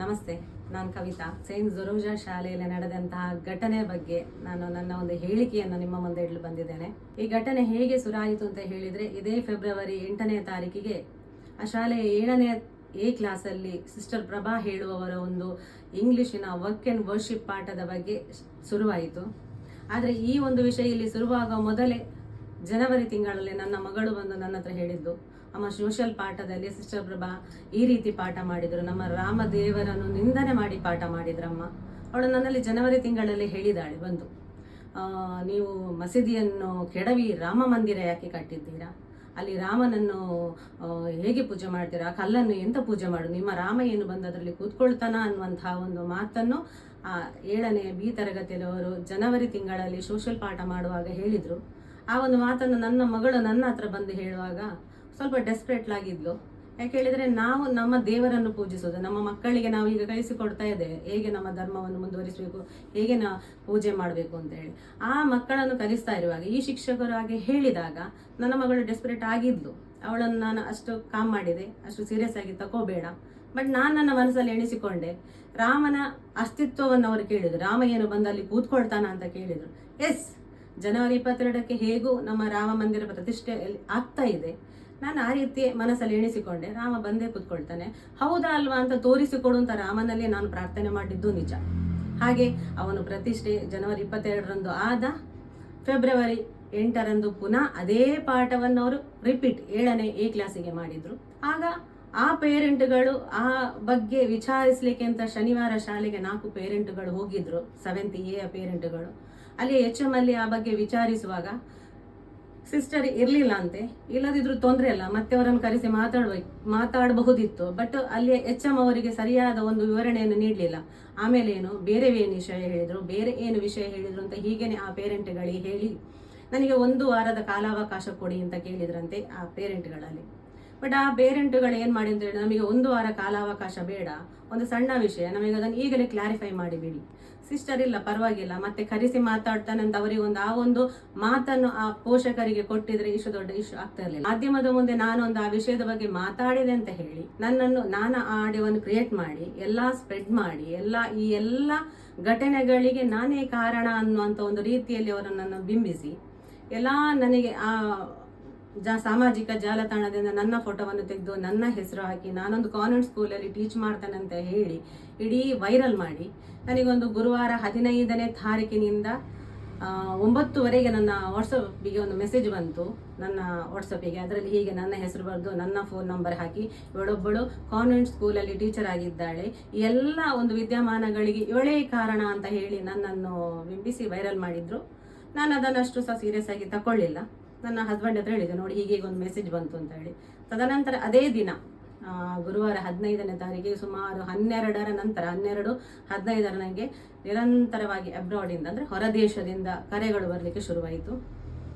ನಮಸ್ತೆ, ನಾನು ಕವಿತಾ. ಸೇಂಟ್ ಜೊರೋಜಾ ಶಾಲೆಯಲ್ಲಿ ನಡೆದಂತಹ ಘಟನೆ ಬಗ್ಗೆ ನಾನು ನನ್ನ ಒಂದು ಹೇಳಿಕೆಯನ್ನು ನಿಮ್ಮ ಮುಂದೆ ಇಡಲು ಬಂದಿದ್ದೇನೆ. ಈ ಘಟನೆ ಹೇಗೆ ಸುರಾಯಿತು ಅಂತ ಹೇಳಿದ್ರೆ, ಇದೇ ಫೆಬ್ರವರಿ ಎಂಟನೇ ತಾರೀಕಿಗೆ ಆ ಶಾಲೆಯ ಏಳನೇ ಎ ಕ್ಲಾಸಲ್ಲಿ ಸಿಸ್ಟರ್ ಪ್ರಭಾ ಹೇಳುವವರ ಒಂದು ಇಂಗ್ಲಿಶಿನ ವರ್ಕ್ ಆ್ಯಂಡ್ ವರ್ಷಿಪ್ ಪಾಠದ ಬಗ್ಗೆ ಶುರುವಾಯಿತು. ಆದರೆ ಈ ಒಂದು ವಿಷಯ ಇಲ್ಲಿ ಶುರುವಾಗುವ ಮೊದಲೇ ಜನವರಿ ತಿಂಗಳಲ್ಲಿ ನನ್ನ ಮಗಳು ಬಂದು ನನ್ನ ಹತ್ರ ಹೇಳಿದ್ದು. ಅಮ್ಮ ಸೋಷಿಯಲ್ ಪಾಠದಲ್ಲಿ ಸಿಸ್ಟರ್ ಪ್ರಭಾ ಈ ರೀತಿ ಪಾಠ ಮಾಡಿದ್ರು. ನಮ್ಮ ರಾಮದೇವರನ್ನು ನಿಂದನೆ ಮಾಡಿ ಪಾಠ ಮಾಡಿದ್ರಮ್ಮ. ಅವಳು ನನ್ನಲ್ಲಿ ಜನವರಿ ತಿಂಗಳಲ್ಲಿ ಹೇಳಿದಾಳೆ, ಬಂದು. ನೀವು ಮಸೀದಿಯನ್ನು ಕೆಡವಿ ರಾಮ ಮಂದಿರ ಯಾಕೆ ಕಟ್ಟಿದ್ದೀರಾ? ಅಲ್ಲಿ ರಾಮನನ್ನು ಹೇಗೆ ಪೂಜೆ ಮಾಡ್ತೀರಾ? ಕಲ್ಲನ್ನು ಎಂತ ಪೂಜೆ ಮಾಡು? ನಿಮ್ಮ ರಾಮ ಏನು ಬಂದು ಅದರಲ್ಲಿ ಕೂತ್ಕೊಳ್ತಾನ ಅನ್ನುವಂತಹ ಒಂದು ಮಾತನ್ನು, ಆ, ಏಳನೇ ಬಿ ತರಗತಿಯಲ್ಲಿ ಅವರು ಜನವರಿ ತಿಂಗಳಲ್ಲಿ ಸೋಷಲ್ ಪಾಠ ಮಾಡುವಾಗ ಹೇಳಿದರು. ಆ ಒಂದು ಮಾತನ್ನು ನನ್ನ ಮಗಳು ನನ್ನ ಹತ್ರ ಬಂದು ಹೇಳುವಾಗ ಸ್ವಲ್ಪ ಡೆಸ್ಪ್ರೇಟ್ ಆಗಿದ್ಲು ಯಾಕೆ ಹೇಳಿದ್ರೆ ನಾವು ನಮ್ಮ ದೇವರನ್ನು ಪೂಜಿಸೋದು, ನಮ್ಮ ಮಕ್ಕಳಿಗೆ ನಾವು ಈಗ ಕಳಿಸಿಕೊಡ್ತಾ ಇದ್ದೇವೆ ಹೇಗೆ ನಮ್ಮ ಧರ್ಮವನ್ನು ಮುಂದುವರಿಸಬೇಕು, ಹೇಗೆ ನಾ ಪೂಜೆ ಮಾಡಬೇಕು ಅಂತ ಹೇಳಿ. ಆ ಮಕ್ಕಳನ್ನು ಕಲಿಸ್ತಾ ಇರುವಾಗ, ಈ ಶಿಕ್ಷಕರು ಹಾಗೆ ಹೇಳಿದಾಗ ನನ್ನ ಮಗಳು ಡೆಸ್ಪರೇಟ್ ಆಗಿದ್ಲು. ಅವಳನ್ನು ನಾನು ಅಷ್ಟು ಕಾಮ್ ಮಾಡಿದೆ, ಅಷ್ಟು ಸೀರಿಯಸ್ ಆಗಿ ತಗೋಬೇಡ ಬಟ್ ನಾನು ನನ್ನ ಮನಸ್ಸಲ್ಲಿ ಎಣಿಸಿಕೊಂಡೆ, ರಾಮನ ಅಸ್ತಿತ್ವವನ್ನು ಅವರು ಕೇಳಿದ್ರು. ರಾಮ ಏನು ಬಂದಲ್ಲಿ ಕೂತ್ಕೊಳ್ತಾನ ಅಂತ ಕೇಳಿದ್ರು. ಎಸ್ ಜನವರಿ ಇಪ್ಪತ್ತೆರಡಕ್ಕೆ ಹೇಗೂ ನಮ್ಮ ರಾಮ ಮಂದಿರ ಪ್ರತಿಷ್ಠೆ ಆಗ್ತಾ ಇದೆ. ನಾನು ಆ ರೀತಿ ಮನಸ್ಸಲ್ಲಿ ಎಣಿಸಿಕೊಂಡೆ, ರಾಮ ಬಂದೇ ಕೂತ್ಕೊಳ್ತಾನೆ. ಹೌದಾ ಅಲ್ವಾ ಅಂತ ತೋರಿಸಿಕೊಡುವಂತ ರಾಮನಲ್ಲಿ ನಾನು ಪ್ರಾರ್ಥನೆ ಮಾಡಿದ್ದು ನಿಜ. ಹಾಗೆ ಅವನು ಪ್ರತಿಷ್ಠೆ ಜನವರಿ ಇಪ್ಪತ್ತೆರಡರಂದು ಆದ ಫೆಬ್ರವರಿ ಎಂಟರಂದು ಪುನಃ ಅದೇ ಪಾಠವನ್ನು ಅವರು ರಿಪೀಟ್ ಏಳನೇ ಎ ಕ್ಲಾಸಿಗೆ ಮಾಡಿದ್ರು. ಆಗ ಆ ಪೇರೆಂಟ್ಗಳು ಆ ಬಗ್ಗೆ ವಿಚಾರಿಸಲಿಕ್ಕೆ ಅಂತ ಶನಿವಾರ ಶಾಲೆಗೆ ನಾಲ್ಕು ಪೇರೆಂಟ್ಗಳು ಹೋಗಿದ್ರು ಸೆವೆಂತ್ ಎ ಪೇರೆಂಟ್ಗಳು ಅಲ್ಲಿ ಎಚ್ ಎಂ ಅಲ್ಲಿ ಆ ಬಗ್ಗೆ ವಿಚಾರಿಸುವಾಗ ಸಿಸ್ಟರ್ ಇರಲಿಲ್ಲ ಅಂತೆ. ಇಲ್ಲದಿದ್ರು ತೊಂದರೆ ಇಲ್ಲ ಮತ್ತೆ ಅವರನ್ನು ಕರೆಸಿ ಮಾತಾಡ್ಬೇಕು ಮಾತಾಡಬಹುದಿತ್ತು. ಬಟ್ ಅಲ್ಲಿ ಎಚ್ ಎಂ ಅವರಿಗೆ ಸರಿಯಾದ ಒಂದು ವಿವರಣೆಯನ್ನು ನೀಡಲಿಲ್ಲ. ಆಮೇಲೆ ಏನು? ಬೇರೆ ಏನು ವಿಷಯ ಹೇಳಿದರು? ಬೇರೆ ಏನು ವಿಷಯ ಹೇಳಿದ್ರು ಅಂತ ಹೀಗೇನೆ ಆ ಪೇರೆಂಟ್ಗಳಿಗೆ ಹೇಳಿ ನನಗೆ ಒಂದು ವಾರದ ಕಾಲಾವಕಾಶ ಕೊಡಿ ಅಂತ ಕೇಳಿದ್ರಂತೆ ಆ ಪೇರೆಂಟ್ಗಳಲ್ಲಿ. ಬಟ್ ಆ ಪೇರೆಂಟ್ಗಳು ಏನು ಮಾಡಿ ಅಂತ ಹೇಳಿದ್ರೆ? ನಮಗೆ ಒಂದು ವಾರ ಕಾಲಾವಕಾಶ ಬೇಡ. ಒಂದು ಸಣ್ಣ ವಿಷಯ. ನಮಗೆ ಅದನ್ನು ಈಗಲೇ ಕ್ಲಾರಿಫೈ ಮಾಡಿಬಿಡಿ ಸಿಸ್ಟರ್ ಇಲ್ಲ, ಪರವಾಗಿಲ್ಲ. ಮತ್ತೆ ಕರೆಸಿ ಮಾತಾಡ್ತಾನೆ ಅಂತ ಅವರಿಗೆ ಒಂದು, ಆ ಒಂದು ಮಾತನ್ನು ಆ ಪೋಷಕರಿಗೆ ಕೊಟ್ಟಿದ್ರೆ ಇಷ್ಟು ದೊಡ್ಡ ಇಶ್ಯೂ ಆಗ್ತಾ ಇರಲಿಲ್ಲ. ಮಾಧ್ಯಮದ ಮುಂದೆ ಒಂದು ಆ ವಿಷಯದ ಬಗ್ಗೆ ಮಾತಾಡಿದೆ ಅಂತ ಹೇಳಿ, ನನ್ನನ್ನು ನಾನು ಆ ಆಡಿಯೋವನ್ನು ಕ್ರಿಯೇಟ್ ಮಾಡಿ, ಎಲ್ಲ ಸ್ಪ್ರೆಡ್ ಮಾಡಿ, ಎಲ್ಲ, ಈ ಎಲ್ಲ ಘಟನೆಗಳಿಗೆ ನಾನೇ ಕಾರಣ ಅನ್ನುವಂಥ ಒಂದು ರೀತಿಯಲ್ಲಿ ಅವರನ್ನು ಬಿಂಬಿಸಿ, ಎಲ್ಲ ನನಗೆ ಆ ಜಾ ಸಾಮಾಜಿಕ ಜಾಲತಾಣದಿಂದ ನನ್ನ ಫೋಟೋವನ್ನು ತೆಗೆದು ನನ್ನ ಹೆಸರು ಹಾಕಿ ನಾನೊಂದು ಕಾನ್ವೆಂಟ್ ಸ್ಕೂಲಲ್ಲಿ ಟೀಚ್ ಮಾಡ್ತೇನೆ ಅಂತ ಹೇಳಿ ಇಡೀ ವೈರಲ್ ಮಾಡಿ ನನಗೊಂದು ಗುರುವಾರ ಹದಿನೈದನೇ ತಾರೀಕಿನಿಂದ ಒಂಬತ್ತುವರೆಗೆ ನನ್ನ ವಾಟ್ಸಪ್ಪಿಗೆ ಒಂದು ಮೆಸೇಜ್ ಬಂತು. ನನ್ನ ವಾಟ್ಸಪ್ಪಿಗೆ, ಅದರಲ್ಲಿ ಹೀಗೆ ನನ್ನ ಹೆಸರು ಬರೆದು ನನ್ನ ಫೋನ್ ನಂಬರ್ ಹಾಕಿ ಇವಳೊಬ್ಬಳು ಕಾನ್ವೆಂಟ್ ಸ್ಕೂಲಲ್ಲಿ ಟೀಚರ್ ಆಗಿದ್ದಾಳೆ. ಎಲ್ಲ ಒಂದು ವಿದ್ಯಮಾನಗಳಿಗೆ ಇವಳೇ ಕಾರಣ ಅಂತ ಹೇಳಿ ನನ್ನನ್ನು ಬಿಂಬಿಸಿ ವೈರಲ್ ಮಾಡಿದ್ರು. ನಾನು ಅದನ್ನಷ್ಟು ಸಹ ಸೀರಿಯಸ್ ಆಗಿ ತಗೊಳ್ಳಿಲ್ಲ ನನ್ನ ಹಸ್ಬೆಂಡ್ ಹತ್ರ ಹೇಳಿದೆ, ನೋಡಿ, ಹೀಗೆ ಒಂದು ಮೆಸೇಜ್ ಬಂತು ಅಂತ ಹೇಳಿ. ತದನಂತರ ಅದೇ ದಿನ ಗುರುವಾರ ಹದಿನೈದನೇ ತಾರೀಕಿಗೆ ಸುಮಾರು ಹನ್ನೆರಡರ ನಂತರ, ಹನ್ನೆರಡು ಹದಿನೈದರ ನನಗೆ ನಿರಂತರವಾಗಿ ಅಬ್ರಾಡಿಂದ ಅಂದರೆ ಹೊರದೇಶದಿಂದ ಕರೆಗಳು ಬರಲಿಕ್ಕೆ ಶುರುವಾಯಿತು.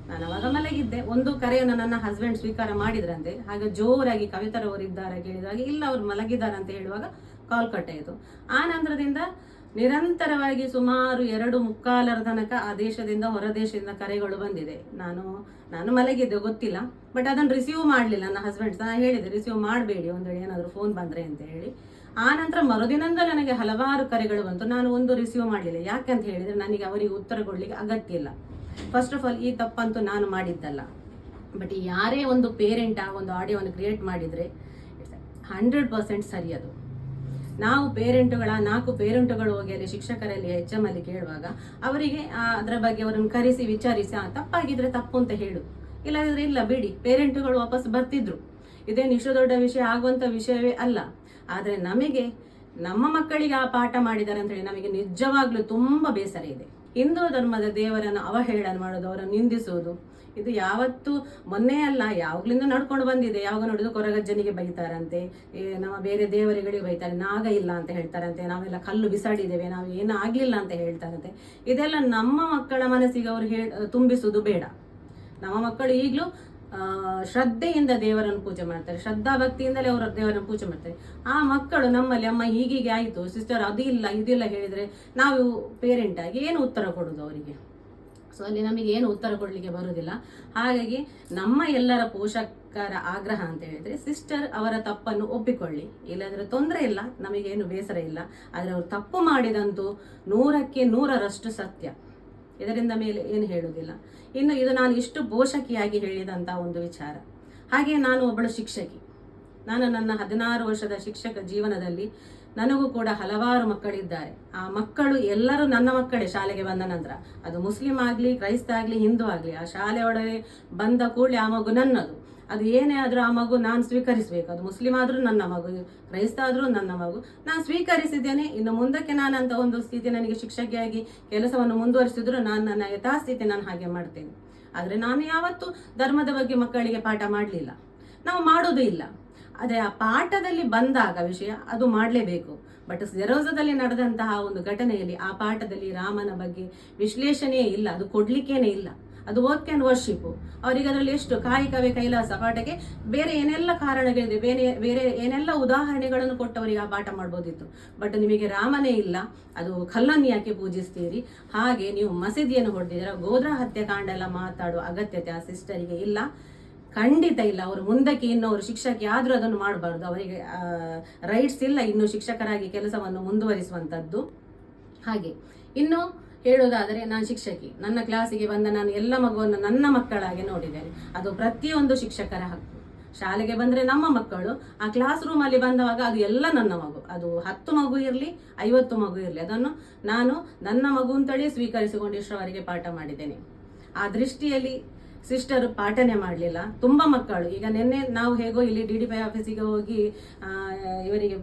ನಾನು ಅವಾಗ ಮಲಗಿದ್ದೆ. ಒಂದು ಕರೆಯನ್ನು ನನ್ನ ಹಸ್ಬೆಂಡ್ ಸ್ವೀಕಾರ ಮಾಡಿದ್ರಂತೆ, ಹಾಗೆ ಜೋರಾಗಿ ಕವಿತರವರು ಇದ್ದಾರೆ ಕೇಳಿದಾಗ, ಇಲ್ಲ, ಅವ್ರು ಮಲಗಿದ್ದಾರೆ ಅಂತ ಹೇಳುವಾಗ ಕಾಲ್ ಕಟ್ ಆಯಿತು. ಆ ನಂತರದಿಂದ ನಿರಂತರವಾಗಿ ಸುಮಾರು ಎರಡು ಮುಕ್ಕಾಲರ ತನಕ ಆ ದೇಶದಿಂದ ಹೊರದೇಶದಿಂದ ಕರೆಗಳು ಬಂದಿದೆ. ನಾನು ನಾನು ಮಲಗಿದ್ದೆ, ಗೊತ್ತಿಲ್ಲ. ಬಟ್ ಅದನ್ನು ರಿಸೀವ್ ಮಾಡಲಿಲ್ಲ ನನ್ನ ಹಸ್ಬೆಂಡ್ಸ್ ನಾನು ಹೇಳಿದೆ ರಿಸೀವ್ ಮಾಡಬೇಡಿ ಒಂದು ವೇಳೆ ಏನಾದರೂ ಫೋನ್ ಬಂದರೆ ಅಂತ ಹೇಳಿ. ಆ ನಂತರ ಮರುದಿನಂದ ನನಗೆ ಹಲವಾರು ಕರೆಗಳು ಬಂತು. ನಾನು ಒಂದು ರಿಸೀವ್ ಮಾಡಲಿಲ್ಲ. ಅಂತ ಹೇಳಿದರೆ, ನನಗೆ ಅವರಿಗೆ ಉತ್ತರ ಕೊಡಲಿಕ್ಕೆ ಅಗತ್ಯ ಇಲ್ಲ. ಫಸ್ಟ್ ಆಫ್ ಆಲ್ ಈ ತಪ್ಪಂತೂ ನಾನು ಮಾಡಿದ್ದಲ್ಲ. ಬಟ್ ಯಾರೇ ಒಂದು ಪೇರೆಂಟ್ ಆ ಒಂದು ಆಡಿಯೋವನ್ನು ಕ್ರಿಯೇಟ್ ಮಾಡಿದರೆ ಹಂಡ್ರೆಡ್ ಪರ್ಸೆಂಟ್ ಸರಿ ಅದು. ನಾವು ಪೇರೆಂಟುಗಳ, ನಾಲ್ಕು ಪೇರೆಂಟುಗಳು ಹೋಗಿ ಅಲ್ಲಿ ಶಿಕ್ಷಕರಲ್ಲಿ ಎಚ್ ಎಂ ಅಲ್ಲಿ ಕೇಳುವಾಗ ಅವರಿಗೆ ಅದರ ಬಗ್ಗೆ ಅವರನ್ನು ಕರೆಸಿ, ವಿಚಾರಿಸಿ ತಪ್ಪಾಗಿದ್ರೆ ತಪ್ಪು ಅಂತ ಹೇಳು. ಇಲ್ಲದಿದ್ರೆ ಇಲ್ಲ, ಬಿಡಿ. ಪೇರೆಂಟುಗಳು ವಾಪಸ್ ಬರ್ತಿದ್ರು. ಇದೇನು ಇಷ್ಟು ದೊಡ್ಡ ವಿಷಯ, ಆಗುವಂತ ವಿಷಯವೇ ಅಲ್ಲ. ಆದರೆ ನಮಗೆ, ನಮ್ಮ ಮಕ್ಕಳಿಗೆ ಆ ಪಾಠ ಮಾಡಿದ್ದಾರೆ ಅಂತ ಹೇಳಿ ನಮಗೆ ನಿಜವಾಗ್ಲೂ ತುಂಬಾ ಬೇಸರ ಇದೆ. ಹಿಂದೂ ಧರ್ಮದ ದೇವರನ್ನು ಅವಹೇಳನ ಮಾಡೋದು, ಅವರನ್ನು ನಿಂದಿಸೋದು, ಇದು ಯಾವತ್ತು ಮೊನ್ನೆ ಅಲ್ಲ, ಯಾವಾಗ್ಲಿಂದ ನಡ್ಕೊಂಡು ಬಂದಿದೆ, ಯಾವಾಗ ನೋಡಿದ್ರು ಕೊರಗಜ್ಜನಿಗೆ ಬೈತಾರಂತೆ ನಮ್ಮ ಬೇರೆ ದೇವರುಗಳಿಗೆ ಬೈತಾರೆ, ನಾಗ ಇಲ್ಲ ಅಂತ ಹೇಳ್ತಾರಂತೆ, ನಾವೆಲ್ಲ ಕಲ್ಲು ಬಿಸಾಡಿದ್ದೇವೆ, ನಾವು ಏನು ಆಗ್ಲಿಲ್ಲ ಅಂತ ಹೇಳ್ತಾರಂತೆ. ಇದೆಲ್ಲ ನಮ್ಮ ಮಕ್ಕಳ ಮನಸ್ಸಿಗೆ ಅವರು ಹೇಳ್ ತುಂಬಿಸುವುದು ಬೇಡ. ನಮ್ಮ ಮಕ್ಕಳು ಈಗಲೂ ಶ್ರದ್ಧೆಯಿಂದ ದೇವರನ್ನು ಪೂಜೆ ಮಾಡ್ತಾರೆ. ಶ್ರದ್ಧಾ ಭಕ್ತಿಯಿಂದಲೇ ಅವರು ದೇವರನ್ನು ಪೂಜೆ ಮಾಡ್ತಾರೆ. ಆ ಮಕ್ಕಳು ನಮ್ಮಲ್ಲಿ, ಅಮ್ಮ, ಹೀಗೀಗೆ ಆಯಿತು ಸಿಸ್ಟರ್ ಅದು ಇಲ್ಲ ಇದಿಲ್ಲ ಹೇಳಿದರೆ ನಾವು ಪೇರೆಂಟ್ ಆಗಿ ಏನು ಉತ್ತರ ಕೊಡೋದು ಅವರಿಗೆ? ಸೊ ಅಲ್ಲಿ ನಮಗೆ ಏನು ಉತ್ತರ ಕೊಡಲಿಕ್ಕೆ ಬರುವುದಿಲ್ಲ ಹಾಗಾಗಿ ನಮ್ಮ ಎಲ್ಲರ ಪೋಷಕರ ಆಗ್ರಹ ಅಂತ ಹೇಳಿದರೆ ಸಿಸ್ಟರ್ ಅವರ ತಪ್ಪನ್ನು ಒಪ್ಪಿಕೊಳ್ಳಿ. ಇಲ್ಲಾಂದರೆ ತೊಂದರೆ ಇಲ್ಲ, ನಮಗೇನು ಬೇಸರ ಇಲ್ಲ. ಆದರೆ ಅವರು ತಪ್ಪು ಮಾಡಿದಂತೂ ನೂರಕ್ಕೆ ನೂರರಷ್ಟು ಸತ್ಯ. ಇದರಿಂದ ಮೇಲೆ ಏನು ಹೇಳುವುದಿಲ್ಲ. ಇನ್ನು ಇದು ನಾನು ಇಷ್ಟು ಬೋಷಕಿಯಾಗಿ ಹೇಳಿದಂಥ ಒಂದು ವಿಚಾರ. ಹಾಗೆ ನಾನು ಒಬ್ಬಳು ಶಿಕ್ಷಕಿ. ನಾನು ನನ್ನ ಹದಿನಾರು ವರ್ಷದ ಶಿಕ್ಷಕ ಜೀವನದಲ್ಲಿ ನನಗೂ ಕೂಡ ಹಲವಾರು ಮಕ್ಕಳಿದ್ದಾರೆ. ಆ ಮಕ್ಕಳು ಎಲ್ಲರೂ ನನ್ನ ಮಕ್ಕಳೇ ಶಾಲೆಗೆ ಬಂದ ನಂತರ. ಅದು ಮುಸ್ಲಿಂ ಆಗಲಿ, ಕ್ರೈಸ್ತ ಆಗಲಿ, ಹಿಂದೂ ಆಗಲಿ, ಆ ಶಾಲೆಯೊಡನೆ ಬಂದ ಕೂಡಲೇ ಆ ಮಗು ನನ್ನದು. ಅದು ಏನೇ ಆದರೂ ಆ ಮಗು ನಾನು ಸ್ವೀಕರಿಸಬೇಕು. ಅದು ಮುಸ್ಲಿಂ ಆದರೂ ನನ್ನ ಮಗು, ಕ್ರೈಸ್ತ ಆದರೂ ನನ್ನ ಮಗು. ನಾನು ಸ್ವೀಕರಿಸಿದ್ದೇನೆ, ಇನ್ನು ಮುಂದಕ್ಕೆ ನಾನು ಅಂತ ಒಂದು ಸ್ಥಿತಿ ನನಗೆ ಶಿಕ್ಷಕಿಯಾಗಿ ಕೆಲಸವನ್ನು ಮುಂದುವರಿಸಿದ್ರು ನಾನು ನನ್ನ ಯಥಾಸ್ಥಿತಿ ನಾನು ಹಾಗೆ ಮಾಡ್ತೇನೆ. ಆದರೆ ನಾನು ಯಾವತ್ತೂ ಧರ್ಮದ ಬಗ್ಗೆ ಮಕ್ಕಳಿಗೆ ಪಾಠ ಮಾಡಲಿಲ್ಲ. ನಾವು ಮಾಡೋದು ಇಲ್ಲ. ಅದೇ ಆ ಪಾಠದಲ್ಲಿ ಬಂದಾಗ ವಿಷಯ, ಅದು ಮಾಡಲೇಬೇಕು. ಬಟ್ ಜೆರೋಸದಲ್ಲಿ ನಡೆದಂತಹ ಒಂದು ಘಟನೆಯಲ್ಲಿ ಆ ಪಾಠದಲ್ಲಿ ರಾಮನ ಬಗ್ಗೆ ವಿಶ್ಲೇಷಣೆಯೇ ಇಲ್ಲ, ಅದು ಕೊಡ್ಲಿಕ್ಕೇನೆ ಇಲ್ಲ. ಅದು ವರ್ಕ್ ಆ್ಯಂಡ್ ವರ್ಷಿಪ್ ಅವರಿಗೆ ಅದರಲ್ಲಿ ಎಷ್ಟು ಕಾಯಿಕವೇ ಕೈಲಾಸ ಪಾಠಕ್ಕೆ ಬೇರೆ ಏನೆಲ್ಲ ಕಾರಣಗಳಿದೆ, ಬೇರೆ ಬೇರೆ ಏನೆಲ್ಲ ಉದಾಹರಣೆಗಳನ್ನು ಕೊಟ್ಟವರಿಗೆ ಆ ಪಾಠ ಮಾಡ್ಬೋದಿತ್ತು. ಬಟ್ ನಿಮಗೆ ರಾಮನೇ ಇಲ್ಲ, ಅದು ಕಲ್ಲನ್ನು ಯಾಕೆ ಪೂಜಿಸ್ತೀರಿ? ಹಾಗೆ ನೀವು ಮಸೀದಿಯನ್ನು ಹೊಡೆದಿದ್ದೀರ ಗೋದ್ರ ಹತ್ಯಾಕಾಂಡ ಎಲ್ಲ ಮಾತಾಡುವ ಅಗತ್ಯತೆ ಆ ಸಿಸ್ಟರಿಗೆ ಇಲ್ಲ. ಖಂಡಿತ ಇಲ್ಲ, ಅವರು ಮುಂದಕ್ಕೆ ಇನ್ನು ಅವರು ಶಿಕ್ಷಕಿ ಆದರೂ ಅದನ್ನು ಮಾಡಬಾರ್ದು. ಅವರಿಗೆ ರೈಟ್ಸ್ ಇಲ್ಲ, ಇನ್ನು ಶಿಕ್ಷಕರಾಗಿ ಕೆಲಸವನ್ನು ಮುಂದುವರಿಸುವಂಥದ್ದು. ಹಾಗೆ, ಇನ್ನು ಹೇಳುವುದಾದರೆ ನಾನು ಶಿಕ್ಷಕಿ. ನನ್ನ ಕ್ಲಾಸಿಗೆ ಬಂದ ನಾನು ಎಲ್ಲ ಮಗುವನ್ನು ನನ್ನ ಮಕ್ಕಳಾಗಿ ನೋಡಿದ್ದೇನೆ. ಅದು ಪ್ರತಿಯೊಂದು ಶಿಕ್ಷಕರ ಹಕ್ಕು. ಶಾಲೆಗೆ ಬಂದರೆ ನಮ್ಮ ಮಕ್ಕಳು, ಆ ಕ್ಲಾಸ್ ರೂಮಲ್ಲಿ ಬಂದವಾಗ ಅದು ಎಲ್ಲ ನನ್ನ ಮಗು. ಅದು ಹತ್ತು ಮಗು ಇರಲಿ, ಐವತ್ತು ಮಗು ಇರಲಿ. ಅದನ್ನು ನಾನು ನನ್ನ ಮಗು ಅಂತೇಳಿ ಸ್ವೀಕರಿಸಿಕೊಂಡು ಇಷ್ಟರವರೆಗೆ ಪಾಠ ಮಾಡಿದ್ದೇನೆ. ಆ ದೃಷ್ಟಿಯಲ್ಲಿ ಸಿಸ್ಟರ್ ಪಾಠನೆ ಮಾಡಲಿಲ್ಲ. ತುಂಬ ಮಕ್ಕಳು. ಈಗ ನಿನ್ನೆ ನಾವು ಹೇಗೋ ಇಲ್ಲಿ ಡಿ ಡಿ ಪೈ ಆಫೀಸಿಗೆ ಹೋಗಿ ಇವರಿಗೆ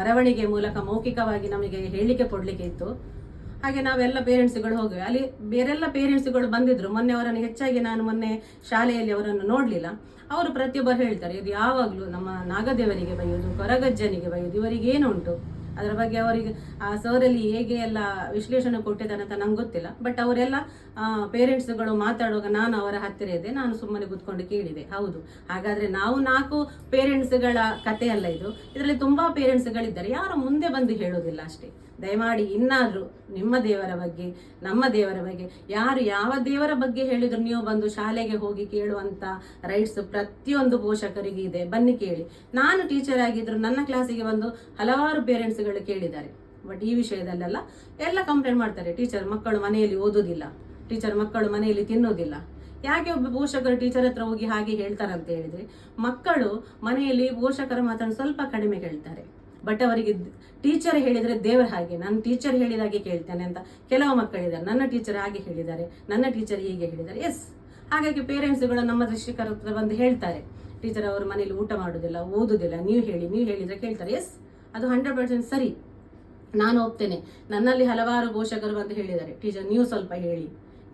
ಬರವಣಿಗೆ ಮೂಲಕ ಮೌಖಿಕವಾಗಿ ನಮಗೆ ಹೇಳಿಕೆ ಕೊಡಲಿಕ್ಕೆ ಇತ್ತು. ಹಾಗೆ ನಾವೆಲ್ಲ ಪೇರೆಂಟ್ಸ್ಗಳು ಹೋಗಿವೆ. ಅಲ್ಲಿ ಬೇರೆಲ್ಲ ಪೇರೆಂಟ್ಸ್ಗಳು ಬಂದಿದ್ರು. ಮೊನ್ನೆ ಅವರನ್ನು ಹೆಚ್ಚಾಗಿ ನಾನು ಮೊನ್ನೆ ಶಾಲೆಯಲ್ಲಿ ಅವರನ್ನು ನೋಡಲಿಲ್ಲ. ಅವರು ಪ್ರತಿಯೊಬ್ಬರು ಹೇಳ್ತಾರೆ, ಇದು ಯಾವಾಗಲೂ ನಮ್ಮ ನಾಗದೇವರಿಗೆ ಬೈಯೋದು, ಕೊರಗಜ್ಜನಿಗೆ ಬೈಯೋದು, ಇವರಿಗೆ ಏನುಂಟು ಅದರ ಬಗ್ಗೆ ಅವರಿಗೆ, ಆ ಸೌರಲ್ಲಿ ಹೇಗೆ ಎಲ್ಲ ವಿಶ್ಲೇಷಣೆ ಕೊಟ್ಟಿದ್ದಾನೆ ಅಂತ ನಂಗೆ ಗೊತ್ತಿಲ್ಲ. ಬಟ್ ಅವರೆಲ್ಲ ಪೇರೆಂಟ್ಸ್ಗಳು ಮಾತಾಡುವಾಗ ನಾನು ಅವರ ಹತ್ತಿರ ಇದೆ ನಾನು ಸುಮ್ಮನೆ ಕೂತ್ಕೊಂಡು ಕೇಳಿದೆ. ಹೌದು. ಹಾಗಾದ್ರೆ ನಾವು ನಾಲ್ಕು ಪೇರೆಂಟ್ಸ್ಗಳ ಕಥೆ ಅಲ್ಲ ಇದು. ಇದರಲ್ಲಿ ತುಂಬಾ ಪೇರೆಂಟ್ಸ್ಗಳಿದ್ದಾರೆ ಯಾರು ಮುಂದೆ ಬಂದು ಹೇಳೋದಿಲ್ಲ ಅಷ್ಟೇ. ದಯಮಾಡಿ ಇನ್ನಾದರೂ ನಿಮ್ಮ ದೇವರ ಬಗ್ಗೆ, ನಮ್ಮ ದೇವರ ಬಗ್ಗೆ, ಯಾರು ಯಾವ ದೇವರ ಬಗ್ಗೆ ಹೇಳಿದ್ರು ನೀವು ಬಂದು ಶಾಲೆಗೆ ಹೋಗಿ ಕೇಳುವಂಥ ರೈಟ್ಸ್ ಪ್ರತಿಯೊಂದು ಪೋಷಕರಿಗೆ ಇದೆ. ಬನ್ನಿ ಕೇಳಿ. ನಾನು ಟೀಚರ್ ಆಗಿದ್ರು ನನ್ನ ಕ್ಲಾಸಿಗೆ ಬಂದು ಹಲವಾರು ಪೇರೆಂಟ್ಸ್ಗಳು ಕೇಳಿದ್ದಾರೆ. ಬಟ್ ಈ ವಿಷಯದಲ್ಲೆಲ್ಲ ಎಲ್ಲ ಕಂಪ್ಲೇಂಟ್ ಮಾಡ್ತಾರೆ. ಟೀಚರ್ ಮಕ್ಕಳು ಮನೆಯಲ್ಲಿ ಓದೋದಿಲ್ಲ. ಟೀಚರ್ ಮಕ್ಕಳು ಮನೆಯಲ್ಲಿ ತಿನ್ನೋದಿಲ್ಲ. ಯಾಕೆ ಒಬ್ಬ ಪೋಷಕರು ಟೀಚರ್ ಹತ್ರ ಹೋಗಿ ಹಾಗೆ ಹೇಳ್ತಾರಂತ ಹೇಳಿದ್ರೆ ಮಕ್ಕಳು ಮನೆಯಲ್ಲಿ ಪೋಷಕರ ಮಾತನ್ನು ಸ್ವಲ್ಪ ಕಡಿಮೆ ಕೇಳ್ತಾರೆ. ಬಟ್ ಅವರಿಗೆ ಟೀಚರ್ ಹೇಳಿದರೆ ದೇವರ ಹಾಗೆ, ನನ್ನ ಟೀಚರ್ ಹೇಳಿದ ಹಾಗೆ ಕೇಳ್ತೇನೆ ಅಂತ ಕೆಲವು ಮಕ್ಕಳಿದ್ದಾರೆ ನನ್ನ ಟೀಚರ್ ಹಾಗೆ ಹೇಳಿದ್ದಾರೆ. ನನ್ನ ಟೀಚರ್ ಹೀಗೆ ಹೇಳಿದ್ದಾರೆ. ಎಸ್ ಹಾಗಾಗಿ ಪೇರೆಂಟ್ಸ್ಗಳು ನಮ್ಮ ದೃಷ್ಟಿಕರ ಹತ್ರ ಬಂದು ಹೇಳ್ತಾರೆ. ಟೀಚರ್ ಅವರು ಮನೇಲಿ ಊಟ ಮಾಡೋದಿಲ್ಲ, ಓದುದಿಲ್ಲ, ನೀವು ಹೇಳಿ, ನೀವು ಹೇಳಿದ್ರೆ ಕೇಳ್ತಾರೆ. ಎಸ್ ಅದು ಹಂಡ್ರೆಡ್ ಪರ್ಸೆಂಟ್ ಸರಿ. ನಾನು ಹೋಗ್ತೇನೆ ನನ್ನಲ್ಲಿ ಹಲವಾರು ಪೋಷಕರು ಬಂದು ಹೇಳಿದ್ದಾರೆ. ಟೀಚರ್ ನೀವು ಸ್ವಲ್ಪ ಹೇಳಿ.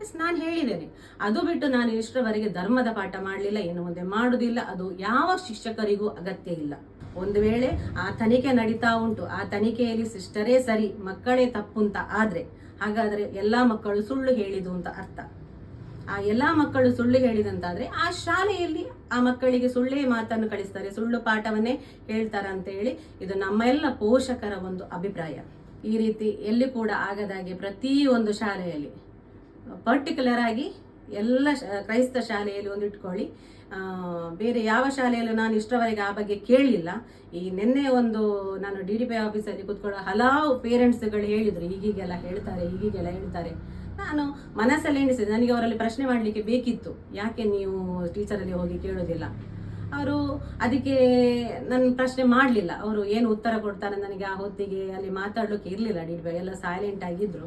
ಎಸ್ ನಾನು ಹೇಳಿದ್ದೇನೆ. ಅದು ಬಿಟ್ಟು ನಾನು ಇಷ್ಟರವರೆಗೆ ಧರ್ಮದ ಪಾಠ ಮಾಡಲಿಲ್ಲ, ಇನ್ನು ಮುಂದೆ ಮಾಡೋದಿಲ್ಲ. ಅದು ಯಾವ ಶಿಕ್ಷಕರಿಗೂ ಅಗತ್ಯ ಇಲ್ಲ. ಒಂದು ವೇಳೆ ಆ ತನಿಖೆ ನಡೀತಾ ಉಂಟು, ಆ ತನಿಖೆಯಲ್ಲಿ ಸಿಸ್ಟರೇ ಸರಿ, ಮಕ್ಕಳೇ ತಪ್ಪು ಅಂತ ಆದರೆ, ಹಾಗಾದ್ರೆ ಎಲ್ಲಾ ಮಕ್ಕಳು ಸುಳ್ಳು ಹೇಳಿದು ಅಂತ ಅರ್ಥ. ಆ ಎಲ್ಲಾ ಮಕ್ಕಳು ಸುಳ್ಳು ಹೇಳಿದಂತಾದ್ರೆ ಆ ಶಾಲೆಯಲ್ಲಿ ಆ ಮಕ್ಕಳಿಗೆ ಸುಳ್ಳೇ ಮಾತನ್ನು ಕಳಿಸ್ತಾರೆ, ಸುಳ್ಳು ಪಾಠವನ್ನೇ ಹೇಳ್ತಾರೆ ಅಂತ ಹೇಳಿ ಇದು ನಮ್ಮೆಲ್ಲ ಪೋಷಕರ ಒಂದು ಅಭಿಪ್ರಾಯ. ಈ ರೀತಿ ಎಲ್ಲಿ ಕೂಡ ಆಗದಾಗೆ ಪ್ರತಿಯೊಂದು ಶಾಲೆಯಲ್ಲಿ ಪರ್ಟಿಕ್ಯುಲರ್ ಆಗಿ ಎಲ್ಲ ಕ್ರೈಸ್ತ ಶಾಲೆಯಲ್ಲಿ ಒಂದು ಇಟ್ಕೊಳ್ಳಿ ಬೇರೆ ಯಾವ ಶಾಲೆಯಲ್ಲೂ ನಾನು ಇಷ್ಟರವರೆಗೆ ಆ ಬಗ್ಗೆ ಕೇಳಲಿಲ್ಲ. ಈ ನಿನ್ನೆ ಒಂದು ನಾನು ಡಿ ಡಿ ಪಿ ಆಫೀಸಲ್ಲಿ ಕೂತ್ಕೊಳ್ಳೋ ಹಲವು ಪೇರೆಂಟ್ಸ್ಗಳು ಹೇಳಿದರು, ಹೀಗೀಗೆಲ್ಲ ಹೇಳ್ತಾರೆ ಹೀಗೀಗೆಲ್ಲ ಹೇಳ್ತಾರೆ. ನಾನು ಮನಸ್ಸಲ್ಲಿ ಎಣಿಸಿದೆ, ನನಗೆ ಅವರಲ್ಲಿ ಪ್ರಶ್ನೆ ಮಾಡಲಿಕ್ಕೆ ಬೇಕಿತ್ತು. ಯಾಕೆ ನೀವು ಟೀಚರಲ್ಲಿ ಹೋಗಿ ಕೇಳೋದಿಲ್ಲ? ಅವರು ಅದಕ್ಕೆ ನನ್ನ ಪ್ರಶ್ನೆ ಮಾಡಲಿಲ್ಲ. ಅವರು ಏನು ಉತ್ತರ ಕೊಡ್ತಾರೆ ನನಗೆ ಆ ಹೊತ್ತಿಗೆ? ಅಲ್ಲಿ ಮಾತಾಡೋಕೆ ಇರಲಿಲ್ಲ ಡಿ ಎಲ್ಲ ಸೈಲೆಂಟ್ ಆಗಿದ್ರು.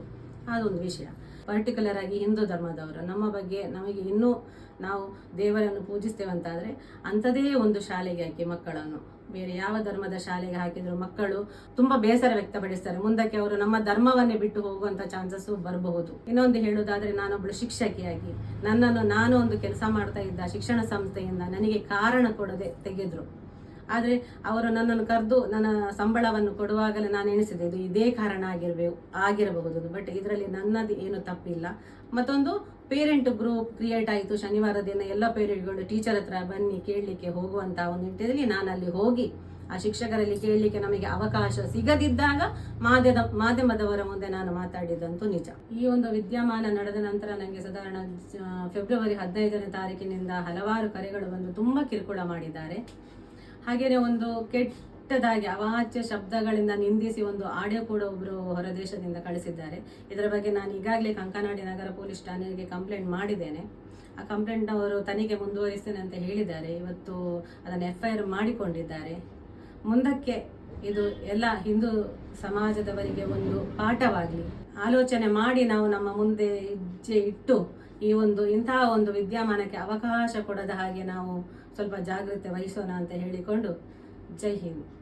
ಅದೊಂದು ವಿಷಯ. ಪರ್ಟಿಕ್ಯುಲರ್ ಆಗಿ ಹಿಂದೂ ಧರ್ಮದವರು, ನಮ್ಮ ಬಗ್ಗೆ ನಮಗೆ ಇನ್ನೂ ನಾವು ದೇವರನ್ನು ಪೂಜಿಸ್ತೇವಂತಾದರೆ ಅಂಥದೇ ಒಂದು ಶಾಲೆಗೆ ಹಾಕಿ ಮಕ್ಕಳನ್ನು. ಬೇರೆ ಯಾವ ಧರ್ಮದ ಶಾಲೆಗೆ ಹಾಕಿದ್ರು ಮಕ್ಕಳು ತುಂಬಾ ಬೇಸರ ವ್ಯಕ್ತಪಡಿಸ್ತಾರೆ. ಮುಂದಕ್ಕೆ ಅವರು ನಮ್ಮ ಧರ್ಮವನ್ನೇ ಬಿಟ್ಟು ಹೋಗುವಂತ ಚಾನ್ಸಸ್ ಬರಬಹುದು. ಇನ್ನೊಂದು ಹೇಳುವುದಾದ್ರೆ ನಾನೊಬ್ಳು ಶಿಕ್ಷಕಿಯಾಗಿ. ನನ್ನನ್ನು ನಾನು ಒಂದು ಕೆಲಸ ಮಾಡ್ತಾ ಇದ್ದ ಶಿಕ್ಷಣ ಸಂಸ್ಥೆಯಿಂದ ನನಗೆ ಕಾರಣ ಕೊಡದೆ ತೆಗೆದ್ರು. ಆದರೆ ಅವರು ನನ್ನನ್ನು ಕರೆದು ನನ್ನ ಸಂಬಳವನ್ನು ಕೊಡುವಾಗಲೇ ನಾನು ಎಣಿಸಿದೆ. ಇದು ಇದೇ ಕಾರಣ ಆಗಿರಬೇಕು ಆಗಿರಬಹುದು. ಬಟ್ ಇದರಲ್ಲಿ ನನ್ನದು ಏನು ತಪ್ಪಿಲ್ಲ. ಮತ್ತೊಂದು ಪೇರೆಂಟ್ ಗ್ರೂಪ್ ಕ್ರಿಯೇಟ್ ಆಯಿತು. ಶನಿವಾರ ದಿನ ಎಲ್ಲ ಪೇರೆಂಟ್ಗಳು ಟೀಚರ್ ಹತ್ರ ಬನ್ನಿ, ಕೇಳಲಿಕ್ಕೆ ಹೋಗುವಂತ ಒಂದು ನಿಟ್ಟಿನಲ್ಲಿ ನಾನು ಅಲ್ಲಿ ಹೋಗಿ, ಆ ಶಿಕ್ಷಕರಲ್ಲಿ ಕೇಳಲಿಕ್ಕೆ ನಮಗೆ ಅವಕಾಶ ಸಿಗದಿದ್ದಾಗ ಮಾಧ್ಯದ ಮಾಧ್ಯಮದವರ ಮುಂದೆ ನಾನು ಮಾತಾಡಿದಂತೂ ನಿಜ. ಈ ಒಂದು ವಿದ್ಯಮಾನ ನಡೆದ ನಂತರ ನನಗೆ ಸಾಧಾರಣ ಫೆಬ್ರವರಿ ಹದಿನೈದನೇ ತಾರೀಕಿನಿಂದ ಹಲವಾರು ಕರೆಗಳು ಬಂದು ತುಂಬ ಕಿರುಕುಳ ಮಾಡಿದ್ದಾರೆ. ಹಾಗೆಯೇ ಒಂದು ಕೆಟ್ಟದಾಗಿ ಅವಾಚ್ಯ ಶಬ್ದಗಳಿಂದ ನಿಂದಿಸಿ ಒಂದು ಆಡಿಯೋ ಕೂಡ ಒಬ್ಬರು ಹೊರದೇಶದಿಂದ ಕಳಿಸಿದ್ದಾರೆ. ಇದರ ಬಗ್ಗೆ ನಾನು ಈಗಾಗಲೇ ಕಂಕನಾಡಿ ನಗರ ಪೊಲೀಸ್ ಠಾಣೆಗೆ ಕಂಪ್ಲೇಂಟ್ ಮಾಡಿದ್ದೇನೆ. ಆ ಕಂಪ್ಲೇಂಟ್ ಅವರು ತನಿಖೆ ಮುಂದುವರಿಸ್ತೇನೆ ಅಂತ ಹೇಳಿದ್ದಾರೆ. ಇವತ್ತು ಅದನ್ನು ಎಫ್ ಐ ಆರ್ ಮಾಡಿಕೊಂಡಿದ್ದಾರೆ. ಮುಂದಕ್ಕೆ ಇದು ಎಲ್ಲ ಹಿಂದೂ ಸಮಾಜದವರಿಗೆ ಒಂದು ಪಾಠವಾಗಲಿ. ಆಲೋಚನೆ ಮಾಡಿ ನಾವು ನಮ್ಮ ಮುಂದೆ ಹೆಜ್ಜೆ ಇಟ್ಟು ಈ ಒಂದು ಇಂತಹ ಒಂದು ವಿದ್ಯಮಾನಕ್ಕೆ ಅವಕಾಶ ಕೊಡದ ಹಾಗೆ ನಾವು ಸ್ವಲ್ಪ ಜಾಗ್ರತೆ ವಹಿಸೋಣ ಅಂತ ಹೇಳಿಕೊಂಡು ಜೈ ಹಿಂದ್.